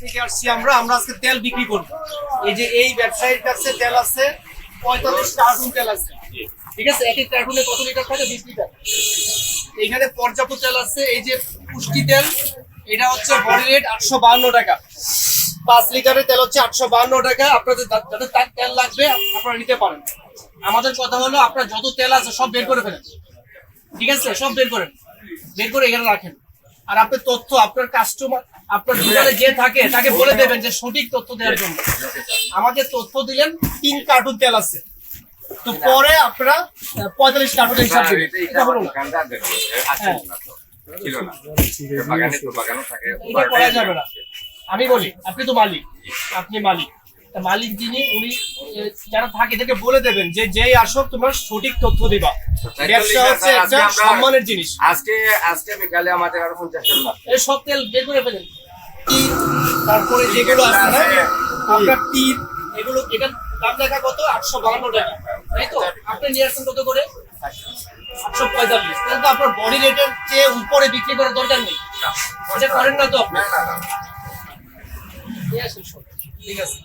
থেকে আসছি আমরা আমরা আজকে তেল বিক্রি করব। এই যে এই ব্যবসায়ীর কাছে তেল আছে, পঁয়তাল্লিশ কার্টুন তেল আছে। ঠিক আছে? এক এক কার্টুনে কত লিটার থাকে? বিশ লিটার। এখানে পর্যাপ্ত তেল আছে। এই যে পুষ্টি তেল, এটা হচ্ছে বডি রেট আটশো বাহান্ন টাকা। পাঁচ লিটারের তেল হচ্ছে আটশো বাহান্ন টাকা। আপনাদের যাদের তার তেল লাগবে, আপনারা নিতে পারেন। আমাদের কথা হলো, আপনার যত তেল আছে সব বের করে ফেলেন। ঠিক আছে? সব বের করেন। বের করে এখানে রাখেন। আর আপনার তথ্য, আপনার কাস্টমার আপনার দোকানে যে থাকে তাকে বলে দেবেন যে সঠিক তথ্য দেওয়ার জন্য। আমাকে তথ্য দিলেন তিন কার্টুন তেল আছে। তো পরে আপনারা পঁয়তাল্লিশ কার্টুনের হিসাব দেবেন। এটা হলো না হ্যাঁ। ছিল না। বাগানে তো বাগানও থাকে। এটা করা যাবে না। আমি বলি আপনি তো মালিক। আপনি মালিক। মালিক যিনি উনি যারা থাকে এদেরকে বলে দেবেন যে যেই আসো তোমার সঠিক তথ্য দিবা। ব্যবসা হচ্ছে একটা সম্মানের জিনিস। আজকে আজকে বিকালে আমাদের আরও পঞ্চাশ এই সব তেল বের করে ফেলেন। তারপরে যেগুলো আছে না আপনার তীর এগুলো এটার দাম দেখা কত? আটশো বাহান্ন টাকা। তাই তো? আপনি নিয়ে আসছেন কত করে? আটশো পঁয়তাল্লিশ। তাহলে তো আপনার বডি রেটের চেয়ে উপরে বিক্রি করার দরকার নেই। সেটা করেন না তো আপনি। ঠিক আছে।